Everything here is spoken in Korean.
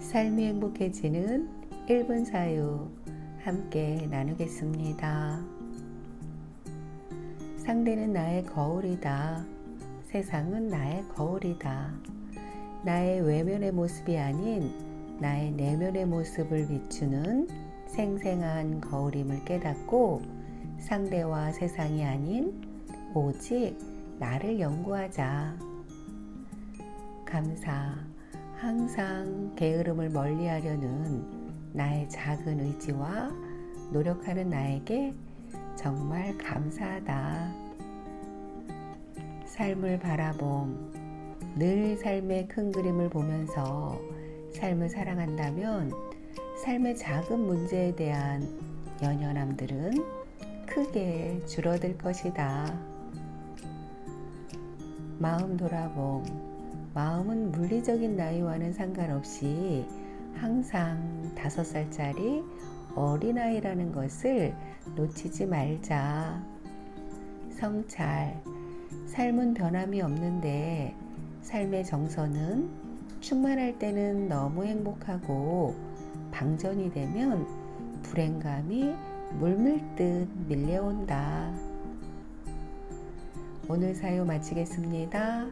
삶이 행복해지는 1분 사유 함께 나누겠습니다. 상대는 나의 거울이다. 세상은 나의 거울이다. 나의 외면의 모습이 아닌 나의 내면의 모습을 비추는 생생한 거울임을 깨닫고 상대와 세상이 아닌 오직 나를 연구하자. 감사. 항상 게으름을 멀리 하려는 나의 작은 의지와 노력하는 나에게 정말 감사하다. 삶을 바라봄. 늘 삶의 큰 그림을 보면서 삶을 사랑한다면 삶의 작은 문제에 대한 연연함들은 크게 줄어들 것이다. 마음 돌아봄. 마음은 물리적인 나이와는 상관없이 항상 다섯 살짜리 어린아이라는 것을 놓치지 말자. 성찰. 삶은 변함이 없는데 삶의 정서는 충만할 때는 너무 행복하고 방전이 되면 불행감이 물밀듯 밀려온다. 오늘 사유 마치겠습니다.